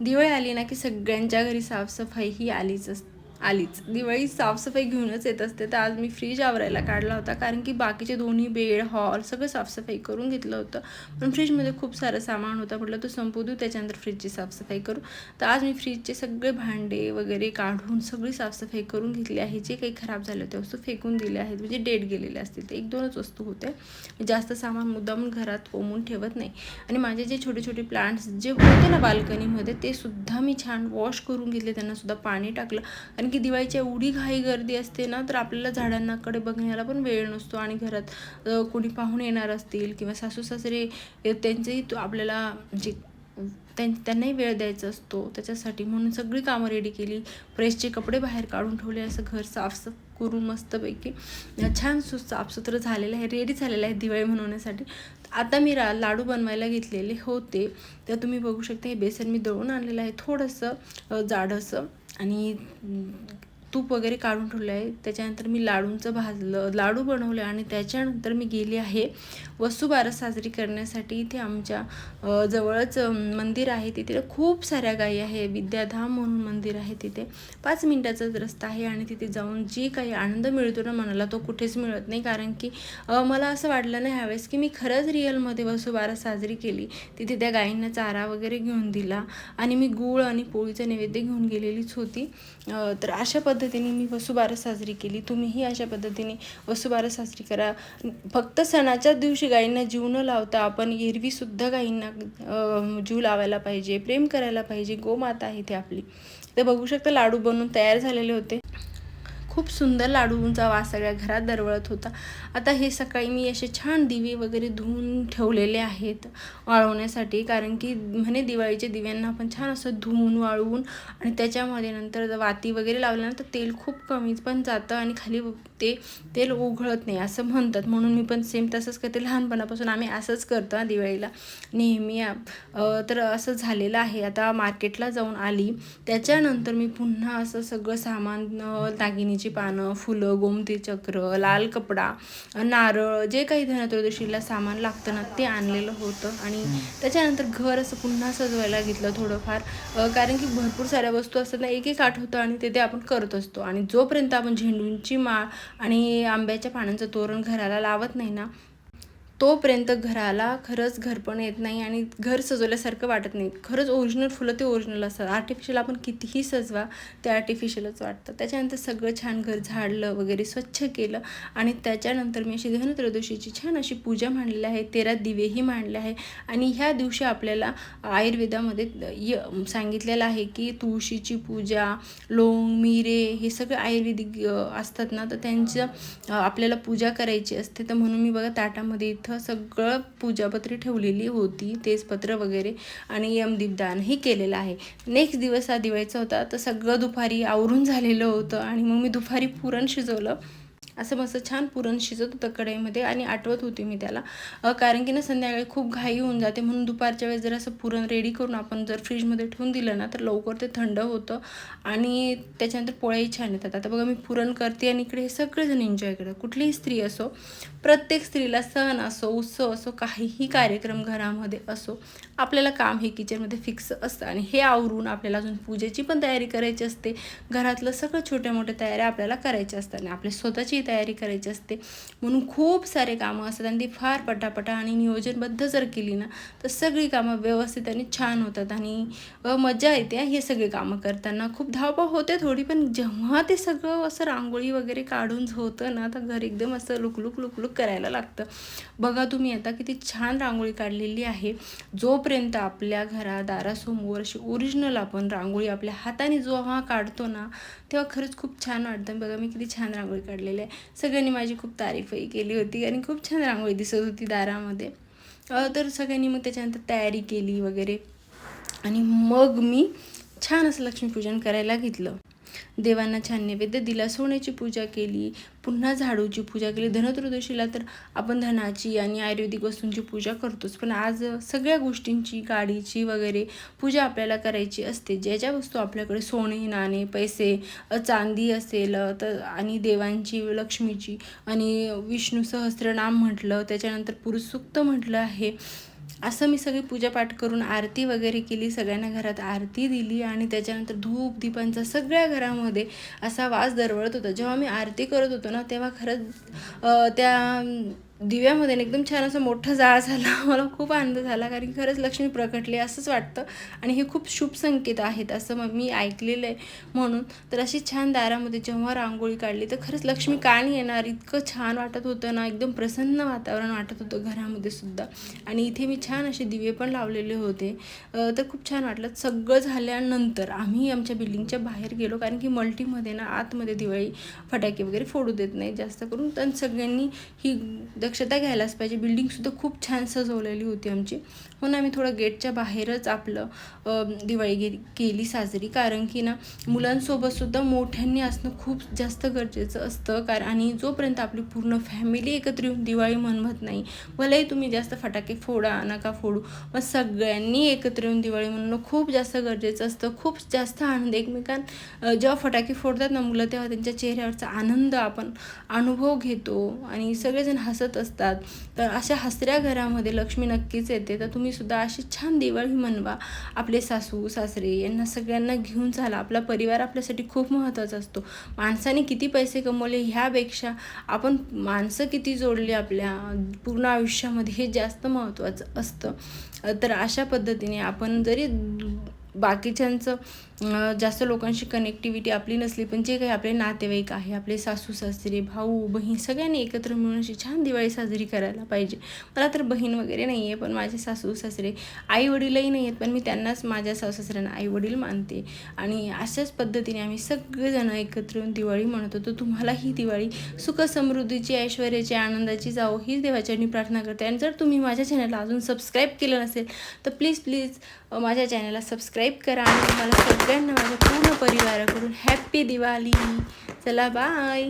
दिवाळी आली ना की सगळ्यांच्या घरी साफसफाई ही आलीच अस आलीच. दिवाळी साफसफाई घेऊनच येत असते. तर आज मी फ्रीज आवरायला काढला होता. कारण की बाकीचे दोन्ही बेड हॉल सगळं साफसफाई करून घेतलं होतं. पण फ्रीजमध्ये खूप सारं सामान होतं. म्हटलं तो संपू देऊ त्याच्यानंतर फ्रीजची साफसफाई करू. तर आज मी फ्रीजचे सगळे भांडे वगैरे काढून सगळी साफसफाई करून घेतली आहे. जे काही खराब झाले होते वस्तू फेकून दिले आहेत. म्हणजे डेट गेलेले असतील. ते एक दोनच वस्तू होते. जास्त सामान मुद्दामून घरात ओमून ठेवत नाही. आणि माझे जे छोटे छोटे प्लांट्स जे होते ना बाल्कनीमध्ये ते सुद्धा मी छान वॉश करून घेतले. त्यांना सुद्धा पाणी टाकलं. आणि कारण की दिवाळीची एवढी घाई गर्दी असते ना तर आपल्याला झाडांनाकडे बघण्याला पण वेळ नसतो आणि घरात कोणी पाहुणे येणार असतील किंवा सासू सासरे त्यांचेही तो आपल्याला म्हणजे त्यां त्यांनाही वेळ द्यायचा असतो. त्याच्यासाठी म्हणून सगळी कामं रेडी केली. प्रेसचे कपडे बाहेर काढून ठेवले असं घर साफसाफ करून मस्तपैकी छान सु साफसुथरं झालेलं आहे रेडी झालेलं आहे दिवाळी म्हणवण्यासाठी. आता मी रा लाडू बनवायला घेतलेले होते. तर तुम्ही बघू शकता हे बेसन मी दळून आणलेलं आहे. थोडंसं जाडसं जाडंसं. आणि अं, तूप वगैरे काढून ठेवलं आहे. त्याच्यानंतर मी लाडूंचं भाजलं लाडू बनवले आणि त्याच्यानंतर मी गेली आहे वसुबारस साजरी करण्यासाठी. इथे आमच्या जवळच मंदिर आहे. तिथे खूप साऱ्या गायी आहे. विद्याधाम म्हणून मंदिर आहे तिथे. पाच मिनिटाचाच रस्ता आहे आणि तिथे जाऊन जी काही आनंद मिळतो ना मनाला तो कुठेच मिळत नाही. कारण की मला असं वाटलं नाही ह्यावेळेस की मी खरंच रिअलमध्ये वसुबारस साजरी केली. तिथे त्या गायींना चारा वगैरे घेऊन दिला आणि मी गूळ आणि पोळीचं नैवेद्य घेऊन गेलेलीच होती. तर अशा पद्धतीने मी वसुबारस साजरी केली. तुम्हीही अशा पद्धतीने वसुबारस साजरी करा. फक्त सणाच्याच दिवशी गायींना जीव न लावता आपण एरवीसुद्धा गायींना जीव लावायला पाहिजे प्रेम करायला पाहिजे. गोमाता आहे ती आपली. तर बघू शकता लाडू बनवून तयार झालेले होते. खूप सुंदर लाडूंचा वास सगळ्या घरात दरवळत होता. आता हे सकाळी मी असे छान दिवे वगैरे धुवून ठेवलेले आहेत वाळवण्यासाठी. कारण की म्हणे दिवाळीच्या दिव्यांना आपण छान असं धुवून वाळवून आणि त्याच्यामध्ये नंतर जर वाती वगैरे लावल्यानंतर तेल खूप कमी पण जातं आणि खाली ते तेल उघळत नाही असं म्हणतात. म्हणून मी पण सेम तसंच करते. लहानपणापासून आम्ही असंच करतो दिवाळीला. नेहमी तर असं झालेलं आहे. आता मार्केटला जाऊन आली. त्याच्यानंतर मी पुन्हा असं सगळं सामान अ, दागिनीची पानं फुलं गोमती चक्र लाल कपडा नारळ जे काही धनत्रयोदशीला सामान लागतं ना ते आणलेलं होतं. आणि त्याच्यानंतर घर असं पुन्हा सजवायला घेतलं थोडंफार. कारण की भरपूर साऱ्या वस्तू असतात ना एक एक आठवतं आणि ते ते आपण करत असतो. आणि जोपर्यंत आपण झेंडूंची माळ आणि आंब्याच्या पानांचं तोरण घराला लावत नाही ना तोपर्यंत घराला खरंच घरपण येत नाही आणि घर सजवल्यासारखं वाटत नाही. खरंच ओरिजिनल फुलं ते ओरिजिनल असतात. आर्टिफिशियल आपण कितीही सजवा ते आर्टिफिशियलच वाटतं. त्याच्यानंतर सगळं छान घर झाडलं वगैरे स्वच्छ केलं आणि त्याच्यानंतर मी अशी धनत्रयोदशीची छान अशी पूजा मांडलेली आहे. तेरा दिवेही मांडले आहे. आणि ह्या दिवशी आपल्याला आयुर्वेदामध्ये य सांगितलेलं आहे की तुळशीची पूजा लोंग मिरे हे सगळे आयुर्वेदिक असतात ना तर त्यांचं आपल्याला पूजा करायची असते. तर म्हणून मी बघा ताटामध्ये इथं सगळं पूजापत्री ठेवलेली होती तेजपत्र वगैरे आणि यमदीपदानही केलेलं आहे. नेक्स्ट दिवस हा दिवाळीचा होता तर सगळं दुपारी आवरून झालेलं होतं आणि मग मी दुपारी पुरण शिजवलं. असं मस्त छान पुरण शिजत होतं कढईमध्ये आणि आठवत होती मी त्याला. कारण की ना संध्याकाळी खूप घाई होऊन जाते म्हणून दुपारच्या वेळेस जर असं पुरण रेडी करून आपण जर फ्रीजमध्ये ठेवून दिलं ना तर लवकर ते थंड होतं आणि त्याच्यानंतर पोळ्याही छान येतात. आता बघा मी पुरण करते आणि इकडे हे सगळेजण एन्जॉय करतात. कुठलीही स्त्री असो प्रत्येक स्त्रीला सण असो उत्सव असो काहीही कार्यक्रम घरामध्ये असो आपल्याला काम हे किचनमध्ये फिक्स असतं आणि हे आवरून आपल्याला अजून पूजेची पण तयारी करायची असते. घरातलं सगळं छोट्या मोठ्या तयाऱ्या आपल्याला करायच्या असतात आणि आपले स्वतःची तयारी करायची असते. म्हणून खूप सारे कामं असतात आणि ती फार पटापटा आणि नियोजनबद्ध जर केली ना तर सगळी कामं व्यवस्थित आणि छान होतात आणि मजा येते. हे सगळे कामं करताना खूप धावपळ होते थोडी पण जेव्हा ते सगळं असं रांगोळी वगैरे काढून होतं ना तर घर एकदम असं लुकलुक लुकलुक करायला लागतं. बघा तुम्ही आता किती छान रांगोळी काढलेली आहे. जोपर्यंत आपल्या घरा दारासमोर अशी ओरिजिनल आपण रांगोळी आपल्या हाताने जेव्हा काढतो ना तेव्हा खरंच खूप छान वाटतं. बघा मी किती छान रांगोळी काढलेली आहे. सगळ्यांनी माझी खूप तारीफही केली होती आणि खूप छान रांगोळी दिसत होती दारामध्ये. तर सगळ्यांनी मग त्याच्यानंतर तयारी केली वगैरे. आणि मग मी छान असं लक्ष्मीपूजन करायला घेतलं. देवांना छान नैवेद्य दिला सोन्याची पूजा केली पुन्हा झाडूची पूजा केली. धनत्रयोदशीला तर आपण धनाची आणि आयुर्वेदिक वस्तूंची पूजा करतोच. पण आज सगळ्या गोष्टींची गाडीची वगैरे पूजा आपल्याला करायची असते. ज्या ज्या वस्तू आपल्याकडे सोने नाणे पैसे चांदी असेल तर आणि देवांची लक्ष्मीची आणि विष्णू सहस्रनाम म्हटलं त्याच्यानंतर पुरुषसुक्त म्हटलं आहे असं मी सगळी पूजापाठ करून आरती वगैरे केली सगळ्यांना घरात आरती दिली आणि त्याच्यानंतर धूप दीपांचा सगळ्या घरामध्ये असा वास दरवळत होता. जेव्हा मी आरती करत होतो ना तेव्हा खरंच त्या दिव्यामध्ये ना एकदम छान असं मोठा जाळ झाला. मला खूप आनंद झाला कारण की खरंच लक्ष्मी प्रकटली असंच वाटतं. आणि हे खूप शुभ संकेत आहेत असं मग मी ऐकलेलं आहे म्हणून. तर अशी छान दारामध्ये जेव्हा रांगोळी काढली तर खरंच लक्ष्मी का नाही येणार? इतकं छान वाटत होतं ना एकदम प्रसन्न वातावरण वाटत होतं घरामध्ये सुद्धा. आणि इथे मी छान असे दिवे पण लावलेले होते. तर खूप छान वाटलं. सगळं झाल्यानंतर आम्ही आमच्या बिल्डिंगच्या बाहेर गेलो कारण की मल्टीमध्ये ना आतमध्ये दिवाळी फटाके वगैरे फोडू देत नाही जास्त करून. तर सगळ्यांनी ही दक्षता घ्यायलाच पाहिजे. बिल्डिंगसुद्धा खूप छान सजवलेली होती आमची. हो म्हणून आम्ही थोडं गेटच्या बाहेरच आपलं दिवाळी गे केली साजरी. कारण की ना मुलांसोबतसुद्धा मोठ्यांनी असणं खूप जास्त गरजेचं असतं. कारण आणि जोपर्यंत आपली पूर्ण फॅमिली एकत्र येऊन दिवाळी म्हणवत नाही भलेही तुम्ही जास्त फटाके फोडा नका फोडू पण सगळ्यांनी एकत्र येऊन दिवाळी म्हणणं खूप जास्त गरजेचं असतं. खूप जास्त आनंद एकमेकां जेव्हा फटाके फोडतात ना मुलं तेव्हा त्यांच्या चेहऱ्यावरचा आनंद आपण अनुभव घेतो. आणि सगळेजण हसत असतात. तर अशा हसऱ्या घरामध्ये लक्ष्मी नक्कीच येते. तर तुम्ही सुद्धा अशी छान दिवाळी मनवा. आपले सासू सासरे यांना सगळ्यांना घेऊन चाला. आपला परिवार आपल्यासाठी खूप महत्त्वाचा असतो. माणसाने किती पैसे कमवले ह्यापेक्षा आपण माणसं किती जोडली आपल्या पूर्ण आयुष्यामध्ये हे जास्त महत्त्वाचं असतं. तर अशा पद्धतीने आपण जरी बाकीच्यांचं जास्त लोकांशी कनेक्टिव्हिटी आपली नसली पण जे काही आपले नातेवाईक आहे आपले सासू सासरे भाऊ बहीण सगळ्यांनी एकत्र मिळून अशी छान दिवाळी साजरी करायला पाहिजे. मला तर बहीण वगैरे नाही आहे पण माझे सासू सासरे आई वडीलही नाही आहेत पण मी त्यांनाच माझ्या सासू सासऱ्यांना आई वडील मानते. आणि अशाच पद्धतीने आम्ही सगळेजणं एकत्र येऊन दिवाळी म्हणत. होतो तुम्हाला ही दिवाळी सुख समृद्धीची ऐश्वर्याची आनंदाची जावो ही देवाच्यानी प्रार्थना करते. आणि जर तुम्ही माझ्या चॅनलला अजून सबस्क्राईब केलं नसेल तर प्लीज प्लीज माझ्या चॅनलला सबस्क्राईब सबस्क्राईब करा आणि तुम्हाला सगळ्यांना माझ्या पूर्ण परिवाराकडून हॅप्पी दिवाळी. चला बाय